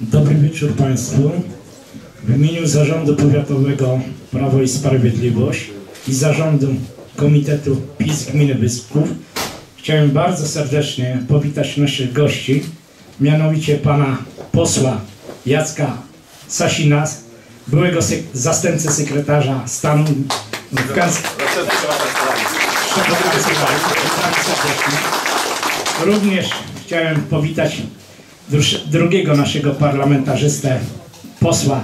Dobry wieczór Państwu. W imieniu Zarządu Powiatowego Prawo i Sprawiedliwość i Zarządu Komitetu PiS Gminy Biskupów chciałem bardzo serdecznie powitać naszych gości, mianowicie pana posła Jacka Sasina, byłego sek zastępcę sekretarza stanu w kancelarii. Również chciałem powitać drugiego naszego parlamentarzystę, posła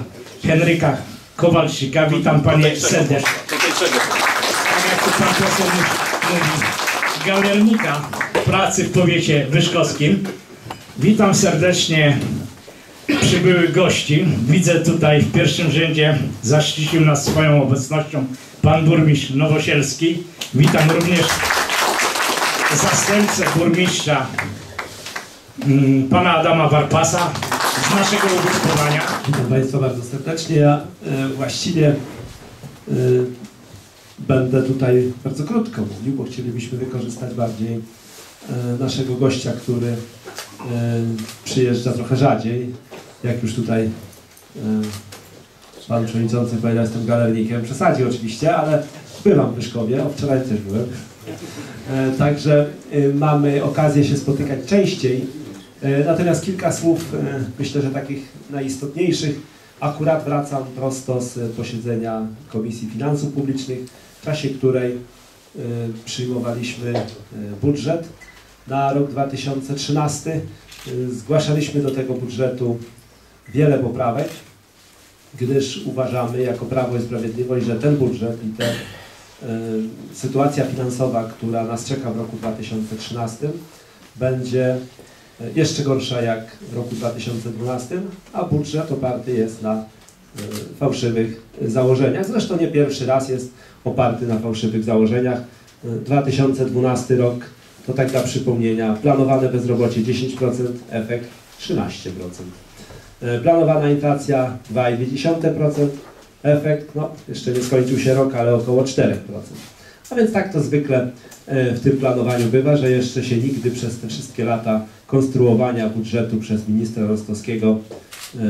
Henryka Kowalczyka. Witam panie serdecznie. Tak jak tu pan poseł mówi, galernika pracy w powiecie wyszkowskim. Witam serdecznie przybyłych gości. Widzę tutaj w pierwszym rzędzie zaszczycił nas swoją obecnością pan burmistrz Nowosielski. Witam również zastępcę burmistrza pana Adama Warpasa z naszego ugrupowania. Witam Państwa bardzo serdecznie. Ja e, właściwie e, będę tutaj bardzo krótko mówił, bo chcielibyśmy wykorzystać bardziej e, naszego gościa, który przyjeżdża trochę rzadziej, jak już tutaj pan przewodniczący powiedział, jestem galernikiem, przesadził oczywiście, ale bywam w Wyszkowie, o wczoraj też byłem. Także mamy okazję się spotykać częściej. E, Natomiast kilka słów, e, myślę, że takich najistotniejszych. Akurat wracam prosto z posiedzenia Komisji Finansów Publicznych, w czasie której e, przyjmowaliśmy budżet na rok 2013. E, Zgłaszaliśmy do tego budżetu wiele poprawek, gdyż uważamy jako Prawo i Sprawiedliwość, że ten budżet i y, sytuacja finansowa, która nas czeka w roku 2013 będzie jeszcze gorsza jak w roku 2012, a budżet oparty jest na y, fałszywych założeniach. Zresztą nie pierwszy raz jest oparty na fałszywych założeniach. Y, 2012 rok to tak dla przypomnienia, planowane bezrobocie 10%, efekt 13%. E, Planowana inflacja 2,2%, efekt, no jeszcze nie skończył się rok, ale około 4%. A więc tak to zwykle e, w tym planowaniu bywa, że jeszcze się nigdy przez te wszystkie lata konstruowania budżetu przez ministra Rostowskiego e, e,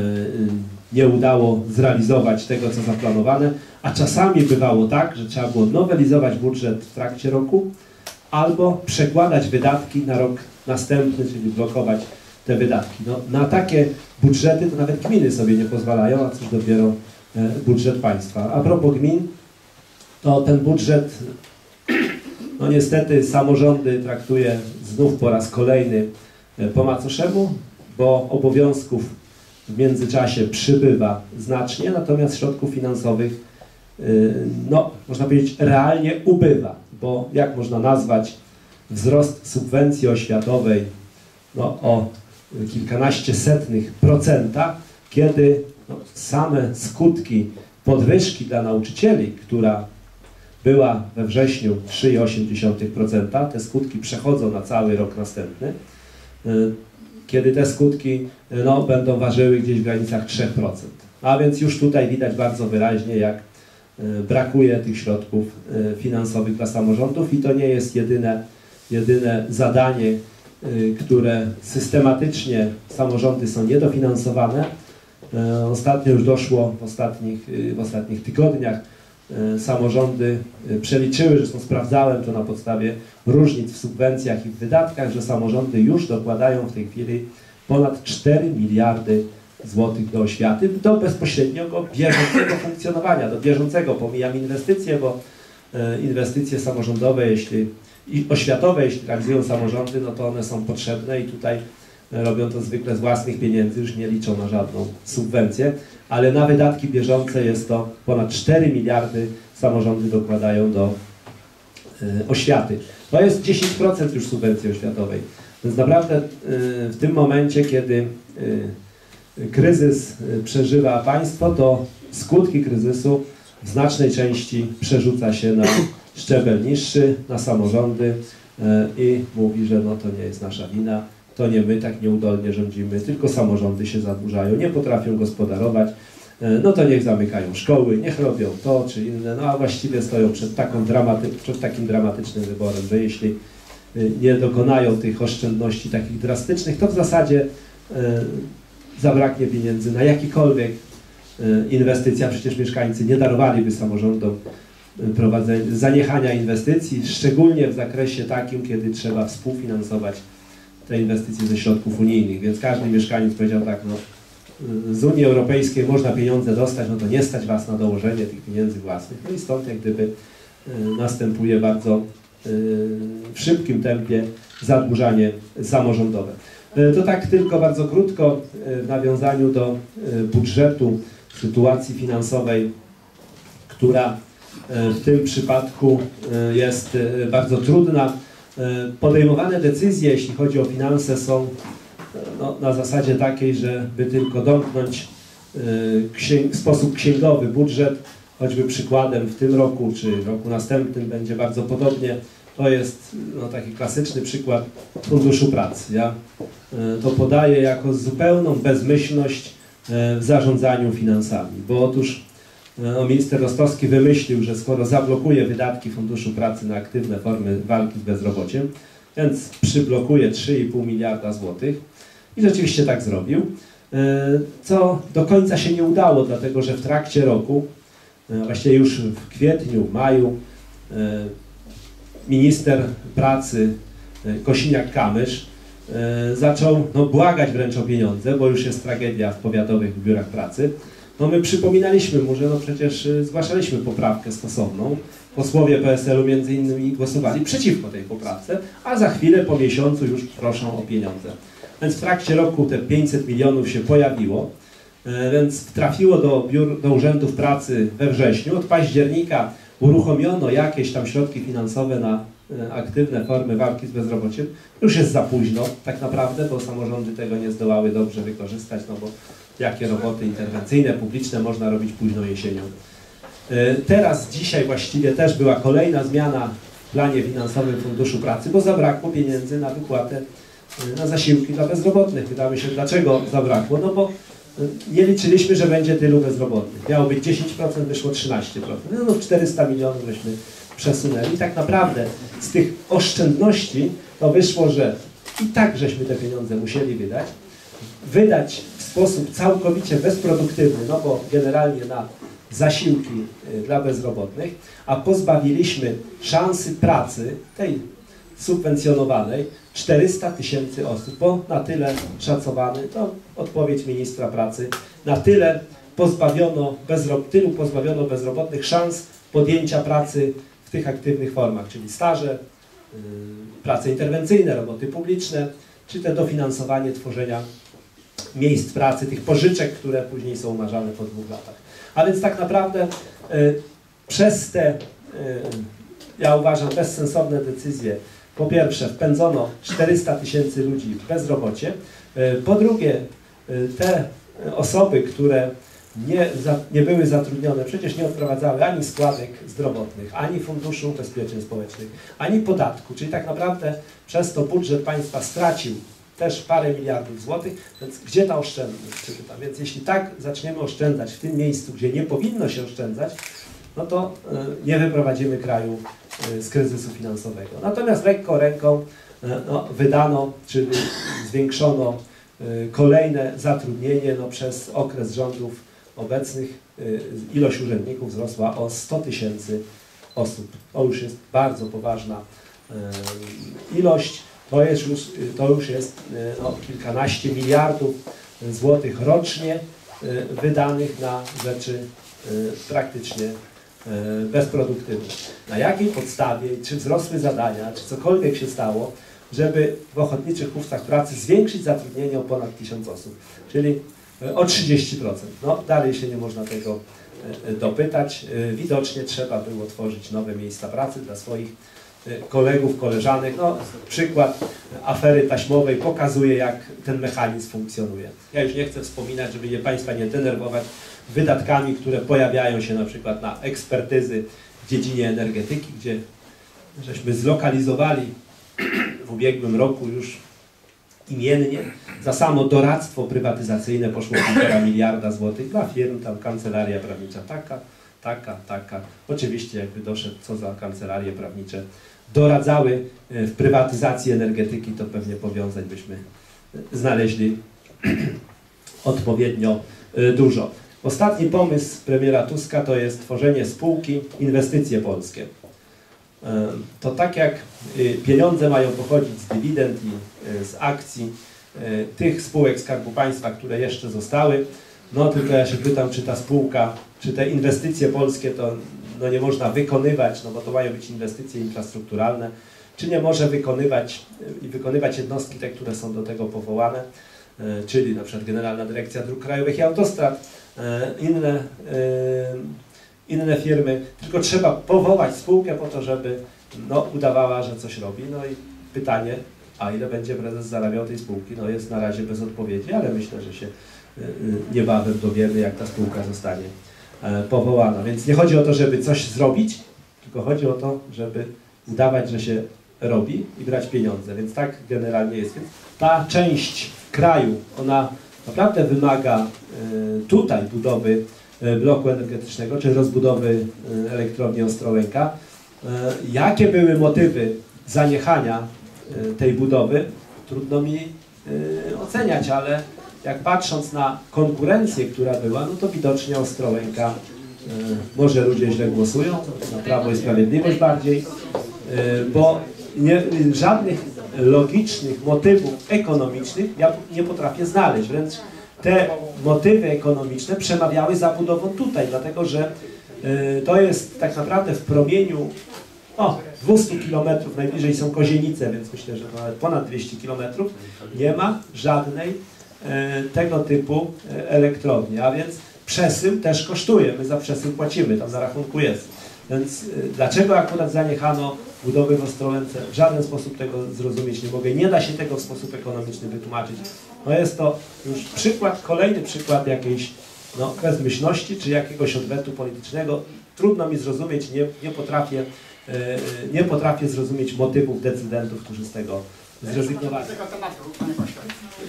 nie udało zrealizować tego, co zaplanowane, a czasami bywało tak, że trzeba było nowelizować budżet w trakcie roku albo przekładać wydatki na rok następny, czyli blokować te wydatki. No, na takie budżety to nawet gminy sobie nie pozwalają, a cóż dopiero e, budżet państwa. A propos gmin, to ten budżet, no niestety samorządy traktuje znów po raz kolejny po macoszemu, bo obowiązków w międzyczasie przybywa znacznie, natomiast środków finansowych, e, no można powiedzieć, realnie ubywa, bo jak można nazwać wzrost subwencji oświatowej no, o kilkanaście setnych procenta, kiedy no, same skutki podwyżki dla nauczycieli, która była we wrześniu 3,8%, te skutki przechodzą na cały rok następny, kiedy te skutki y, no, będą ważyły gdzieś w granicach 3%. A więc już tutaj widać bardzo wyraźnie, jak y, brakuje tych środków finansowych dla samorządów i to nie jest jedyne, jedyne zadanie, y, które systematycznie samorządy są niedofinansowane. Ostatnio już doszło w ostatnich, y, w ostatnich tygodniach samorządy y, przeliczyły, zresztą sprawdzałem to na podstawie różnic w subwencjach i w wydatkach, że samorządy już dokładają w tej chwili ponad 4 miliardy złotych do oświaty, do bezpośredniego bieżącego funkcjonowania, do bieżącego, pomijam inwestycje, bo e, inwestycje samorządowe, jeśli i oświatowe, jeśli realizują samorządy, no to one są potrzebne i tutaj e, robią to zwykle z własnych pieniędzy, już nie liczą na żadną subwencję, ale na wydatki bieżące jest to ponad 4 miliardy samorządy dokładają do e, oświaty. To jest 10% już subwencji oświatowej. Więc naprawdę e, w tym momencie, kiedy e, kryzys przeżywa państwo, to skutki kryzysu w znacznej części przerzuca się na szczebel niższy, na samorządy i mówi, że no to nie jest nasza wina, to nie my tak nieudolnie rządzimy, tylko samorządy się zadłużają, nie potrafią gospodarować, e, no to niech zamykają szkoły, niech robią to czy inne, no a właściwie stoją przed, taką dramaty, przed takim dramatycznym wyborem, że jeśli y, nie dokonają tych oszczędności takich drastycznych, to w zasadzie y, zabraknie pieniędzy na jakikolwiek inwestycja, przecież mieszkańcy nie darowaliby samorządom prowadzenia, zaniechania inwestycji, szczególnie w zakresie takim, kiedy trzeba współfinansować te inwestycje ze środków unijnych, więc każdy mieszkaniec powiedział tak, no z Unii Europejskiej można pieniądze dostać, no to nie stać Was na dołożenie tych pieniędzy własnych. No i stąd jak gdyby następuje bardzo w szybkim tempie zadłużanie samorządowe. To tak tylko bardzo krótko w nawiązaniu do budżetu, sytuacji finansowej, która w tym przypadku jest bardzo trudna. Podejmowane decyzje, jeśli chodzi o finanse, są no, na zasadzie takiej, żeby tylko domknąć w sposób księgowy budżet, choćby przykładem w tym roku czy roku następnym będzie bardzo podobnie. To jest no, taki klasyczny przykład Funduszu Pracy. Ja to podaję jako zupełną bezmyślność w zarządzaniu finansami, bo otóż minister Rostowski wymyślił, że skoro zablokuje wydatki Funduszu Pracy na aktywne formy walki z bezrobociem, więc przyblokuje 3,5 miliarda złotych i rzeczywiście tak zrobił, co do końca się nie udało, dlatego że w trakcie roku, właściwie już w kwietniu, maju, minister pracy Kosiniak-Kamysz zaczął no, błagać wręcz o pieniądze, bo już jest tragedia w powiatowych biurach pracy. No my przypominaliśmy mu, że no przecież zgłaszaliśmy poprawkę stosowną. Posłowie PSL-u między innymi głosowali przeciwko tej poprawce, a za chwilę po miesiącu już proszą o pieniądze. Więc w trakcie roku te 500 milionów się pojawiło, więc trafiło do, biur, do urzędów pracy we wrześniu. Od października uruchomiono jakieś tam środki finansowe na aktywne formy walki z bezrobociem. Już jest za późno tak naprawdę, bo samorządy tego nie zdołały dobrze wykorzystać, no bo jakie roboty interwencyjne, publiczne można robić późną jesienią. Teraz, dzisiaj właściwie też była kolejna zmiana w planie finansowym Funduszu Pracy, bo zabrakło pieniędzy na wypłatę na zasiłki dla bezrobotnych. Pytamy się, dlaczego zabrakło? No bo nie liczyliśmy, że będzie tylu bezrobotnych. Miało być 10%, wyszło 13%. No, no 400 milionów żeśmy przesunęli. Tak naprawdę z tych oszczędności to wyszło, że i tak żeśmy te pieniądze musieli wydać. Wydać w sposób całkowicie bezproduktywny, no bo generalnie na zasiłki dla bezrobotnych, a pozbawiliśmy szansy pracy, tej subwencjonowanej, 400 tysięcy osób, bo na tyle szacowany, to odpowiedź ministra pracy, na tyle pozbawiono, bezrob, tylu pozbawiono bezrobotnych szans podjęcia pracy w tych aktywnych formach, czyli staże, yy, prace interwencyjne, roboty publiczne, czy te dofinansowanie tworzenia miejsc pracy, tych pożyczek, które później są umarzane po dwóch latach. A więc tak naprawdę yy, przez te, yy, ja uważam, bezsensowne decyzje, po pierwsze wpędzono 400 tysięcy ludzi w bezrobocie, po drugie te osoby, które nie, za, nie były zatrudnione, przecież nie odprowadzały ani składek zdrowotnych, ani Funduszu Ubezpieczeń Społecznych, ani podatku, czyli tak naprawdę przez to budżet państwa stracił też parę miliardów złotych, więc gdzie ta oszczędność. Więc jeśli tak zaczniemy oszczędzać w tym miejscu, gdzie nie powinno się oszczędzać, no to y, nie wyprowadzimy kraju y, z kryzysu finansowego. Natomiast lekko ręką y, no, wydano, czyli zwiększono kolejne zatrudnienie no, przez okres rządów obecnych ilość urzędników wzrosła o 100 tysięcy osób. To już jest bardzo poważna ilość. To, jest już, to już jest no, kilkanaście miliardów złotych rocznie wydanych na rzeczy praktycznie bezproduktywne. Na jakiej podstawie, czy wzrosły zadania, czy cokolwiek się stało, żeby w ochotniczych chówcach pracy zwiększyć zatrudnienie o ponad 1000 osób, czyli o 30%. No, dalej się nie można tego dopytać. Widocznie trzeba było tworzyć nowe miejsca pracy dla swoich kolegów, koleżanek. No, przykład afery taśmowej pokazuje, jak ten mechanizm funkcjonuje. Ja już nie chcę wspominać, żeby je Państwa nie denerwować wydatkami, które pojawiają się na przykład na ekspertyzy w dziedzinie energetyki, gdzie żeśmy zlokalizowali w ubiegłym roku już imiennie. Za samo doradztwo prywatyzacyjne poszło półtora miliarda złotych dla firm, tam kancelaria prawnicza taka, taka, taka. Oczywiście jakby doszedł, co za kancelarie prawnicze doradzały w prywatyzacji energetyki, to pewnie powiązań byśmy znaleźli odpowiednio y, dużo. Ostatni pomysł premiera Tuska to jest tworzenie spółki Inwestycje Polskie. Y, To tak jak y, pieniądze mają pochodzić z dywidend i y, z akcji y, tych spółek Skarbu Państwa, które jeszcze zostały, no tylko ja się pytam, czy ta spółka, czy te inwestycje polskie to no nie można wykonywać, no bo to mają być inwestycje infrastrukturalne, czy nie może wykonywać i wykonywać jednostki te, które są do tego powołane, y, czyli na przykład Generalna Dyrekcja Dróg Krajowych i Autostrad, y, inne, inne firmy, tylko trzeba powołać spółkę po to, żeby no, udawała, że coś robi. No i pytanie, a ile będzie prezes zarabiał tej spółki, no jest na razie bez odpowiedzi, ale myślę, że się y, y, niebawem dowiemy, jak ta spółka zostanie e, powołana. Więc nie chodzi o to, żeby coś zrobić, tylko chodzi o to, żeby udawać, że się robi i brać pieniądze. Więc tak generalnie jest. Więc ta część kraju, ona naprawdę wymaga y, tutaj budowy bloku energetycznego, czy rozbudowy y, elektrowni Ostrołęka. Y, Jakie były motywy zaniechania tej budowy? Trudno mi oceniać, ale jak patrząc na konkurencję, która była, no to widocznie Ostrołęka, może ludzie źle głosują, na Prawo i Sprawiedliwość bardziej, bo nie, żadnych logicznych motywów ekonomicznych ja nie potrafię znaleźć. Wręcz te motywy ekonomiczne przemawiały za budową tutaj, dlatego że y, to jest tak naprawdę w promieniu o, 200 km, najbliżej są Kozienice, więc myślę, że ponad 200 km, nie ma żadnej e, tego typu e, elektrowni, a więc przesył też kosztuje, my za przesył płacimy, tam na rachunku jest. Więc e, dlaczego akurat zaniechano budowy w Ostrołęce? W żaden sposób tego zrozumieć nie mogę. Nie da się tego w sposób ekonomiczny wytłumaczyć. No jest to już przykład, kolejny przykład jakiejś no, bezmyślności czy jakiegoś odwetu politycznego. Trudno mi zrozumieć, nie, nie potrafię e, nie potrafię zrozumieć motywów decydentów, którzy z tego zrezygnowali. Tego tematu, panie pośle.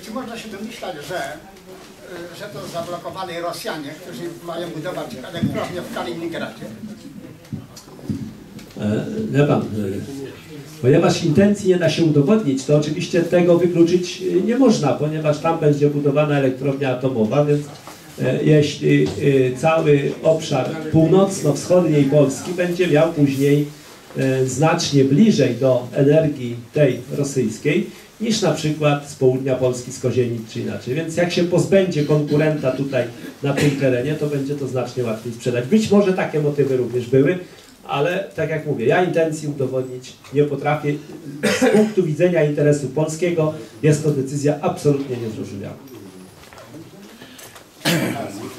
Czy można się domyślać, że, y, że to zablokowali Rosjanie, którzy mają budować elektrownię w Kaliningradzie? E, Wie pan, e, ponieważ intencji nie da się udowodnić, to oczywiście tego wykluczyć e, nie można, ponieważ tam będzie budowana elektrownia atomowa, więc e, jeśli e, cały obszar północno-wschodniej Polski będzie miał później e, znacznie bliżej do energii tej rosyjskiej, niż na przykład z południa Polski, z Kozienic czy inaczej. Więc jak się pozbędzie konkurenta tutaj na tym terenie, to będzie to znacznie łatwiej sprzedać. Być może takie motywy również były, ale tak jak mówię, ja intencji udowodnić nie potrafię. Z punktu widzenia interesu polskiego jest to decyzja absolutnie niezrozumiała.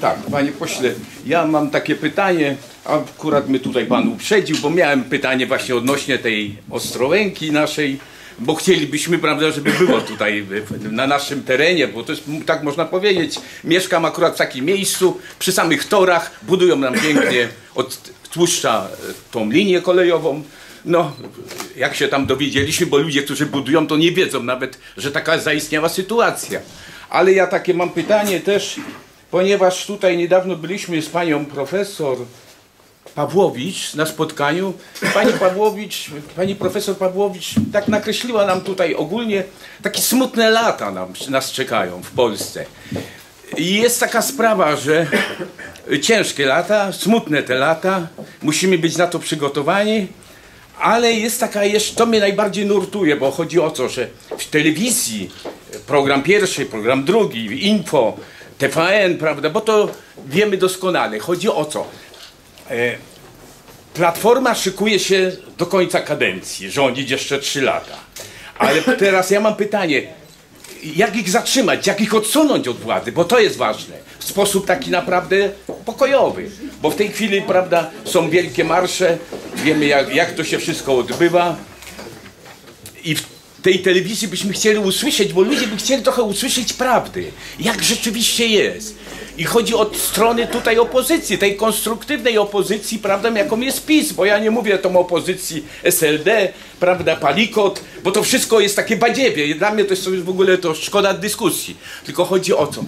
Tak, panie pośle, ja mam takie pytanie, akurat mnie tutaj pan uprzedził, bo miałem pytanie właśnie odnośnie tej Ostrołęki naszej, bo chcielibyśmy, prawda, żeby było tutaj na naszym terenie, bo to jest, tak można powiedzieć, mieszkam akurat w takim miejscu, przy samych torach, budują nam pięknie od tłuszcza e, tą linię kolejową, no, jak się tam dowiedzieliśmy, bo ludzie, którzy budują, to nie wiedzą nawet, że taka zaistniała sytuacja. Ale ja takie mam pytanie też, ponieważ tutaj niedawno byliśmy z panią profesor Pawłowicz na spotkaniu. Pani Pawłowicz, pani profesor Pawłowicz tak nakreśliła nam tutaj ogólnie takie smutne lata nam, nas czekają w Polsce. I jest taka sprawa, że ciężkie lata, smutne te lata, musimy być na to przygotowani, ale jest taka jeszcze, to mnie najbardziej nurtuje, bo chodzi o to, że w telewizji program pierwszy, program drugi, info, TVN, prawda, bo to wiemy doskonale. Chodzi o co? E, Platforma szykuje się do końca kadencji, rządzić jeszcze 3 lata. Ale teraz ja mam pytanie, jak ich zatrzymać, jak ich odsunąć od władzy, bo to jest ważne. W sposób taki naprawdę pokojowy. Bo w tej chwili, prawda, są wielkie marsze, wiemy jak, jak to się wszystko odbywa. I w tej telewizji byśmy chcieli usłyszeć, bo ludzie by chcieli trochę usłyszeć prawdy, jak rzeczywiście jest. I chodzi od strony tutaj opozycji, tej konstruktywnej opozycji, prawda, jaką jest PiS, bo ja nie mówię tą opozycji SLD, prawda, Palikot, bo to wszystko jest takie badziewie. I Dla mnie to jest w ogóle to szkoda dyskusji. Tylko chodzi o co?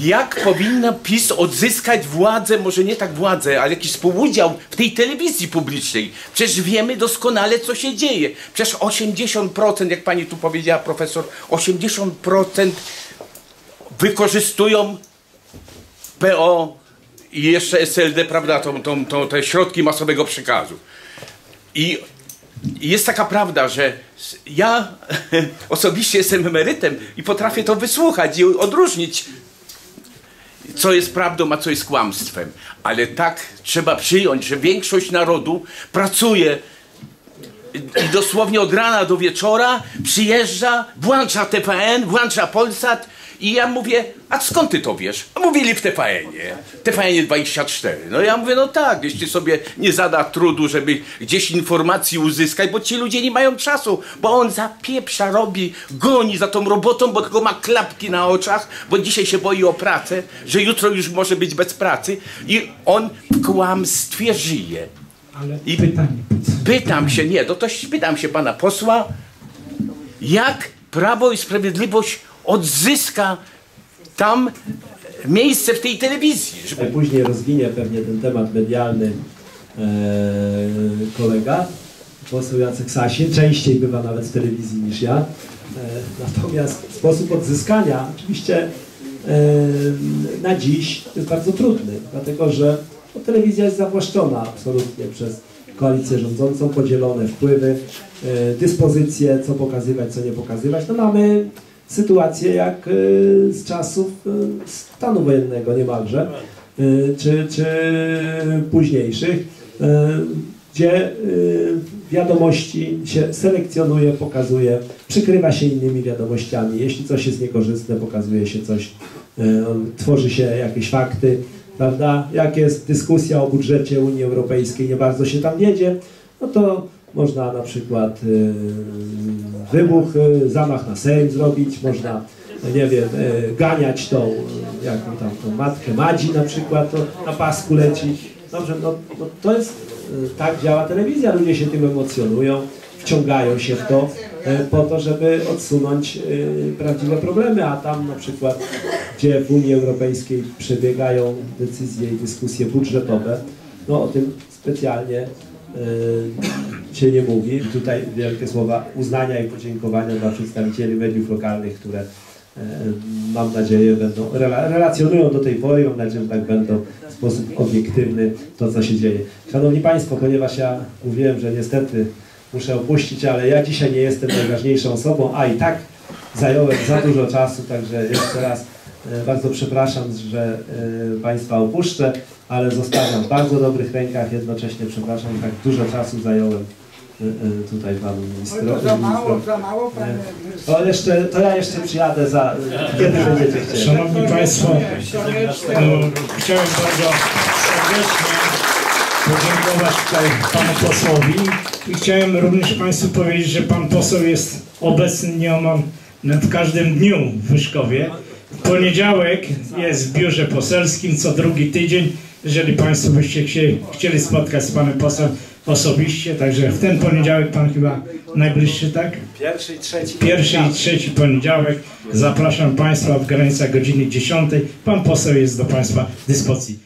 Jak powinna PiS odzyskać władzę, może nie tak władzę, ale jakiś współudział w tej telewizji publicznej? Przecież wiemy doskonale, co się dzieje. Przecież 80%, jak pani tu powiedziała, profesor, 80% wykorzystują PO i jeszcze SLD, prawda, tą, tą, tą, te środki masowego przekazu. I jest taka prawda, że ja osobiście jestem emerytem i potrafię to wysłuchać i odróżnić, co jest prawdą, a co jest kłamstwem. Ale tak trzeba przyjąć, że większość narodu pracuje i dosłownie od rana do wieczora przyjeżdża, włącza TVN, włącza Polsat i ja mówię, a skąd ty to wiesz? A mówili w TVN-ie, TVN-ie 24. No ja mówię, no tak, jeśli sobie nie zada trudu, żeby gdzieś informacji uzyskać, bo ci ludzie nie mają czasu, bo on zapieprza, robi, goni za tą robotą, bo tylko ma klapki na oczach, bo dzisiaj się boi o pracę, że jutro już może być bez pracy i on w kłamstwie żyje. Ale I- pytanie. Pytam się, nie, to, to pytam się pana posła, jak Prawo i Sprawiedliwość odzyska tam miejsce w tej telewizji. Żeby... Później rozwinie pewnie ten temat medialny e, kolega, poseł Jacek Sasin. Częściej bywa nawet w telewizji niż ja. E, natomiast sposób odzyskania oczywiście e, na dziś jest bardzo trudny, dlatego że no, telewizja jest zawłaszczona absolutnie przez koalicję rządzącą, podzielone wpływy, e, dyspozycje, co pokazywać, co nie pokazywać. No mamy sytuację jak e, z czasów e, stanu wojennego niemalże, e, czy, czy późniejszych, gdzie wiadomości się selekcjonuje, pokazuje, przykrywa się innymi wiadomościami. Jeśli coś jest niekorzystne, pokazuje się coś, tworzy się jakieś fakty, prawda? Jak jest dyskusja o budżecie Unii Europejskiej, nie bardzo się tam wiedzie, no to można na przykład y, wybuch, y, zamach na Sejm zrobić, można, nie wiem, y, ganiać tą, jaką tam, tą matkę Madzi na przykład, to na pasku leci. Dobrze, no, no to jest, tak działa telewizja, ludzie się tym emocjonują, wciągają się w to po to, żeby odsunąć prawdziwe problemy, a tam na przykład, gdzie w Unii Europejskiej przebiegają decyzje i dyskusje budżetowe, no o tym specjalnie się nie mówi. Tutaj wielkie słowa uznania i podziękowania dla przedstawicieli mediów lokalnych, które y, mam nadzieję będą, rela, relacjonują do tej pory, mam nadzieję, że tak będą w sposób obiektywny to, co się dzieje. Szanowni Państwo, ponieważ ja mówiłem, że niestety muszę opuścić, ale ja dzisiaj nie jestem najważniejszą osobą, a i tak zająłem za dużo czasu, także jeszcze raz e, bardzo przepraszam, że e, Państwa opuszczę, ale zostawiam w bardzo dobrych rękach, jednocześnie przepraszam, że tak dużo czasu zająłem e, e, tutaj Panu ministrowi. to za mało, za mało, panie To, jeszcze, to ja jeszcze przyjadę za, kiedy będziecie chcieli. Szanowni Państwo, no, chciałem bardzo serdecznie podziękować tutaj Panu posłowi i chciałem również Państwu powiedzieć, że Pan poseł jest obecny nieomal w każdym dniu w Wyszkowie. Poniedziałek jest w biurze poselskim co drugi tydzień, jeżeli Państwo byście chcieli, chcieli spotkać z Panem posłem osobiście, także w ten poniedziałek Pan chyba najbliższy, tak? Pierwszy i trzeci. Pierwszy i trzeci poniedziałek. Zapraszam Państwa w granicach godziny 10. Pan poseł jest do Państwa dyspozycji.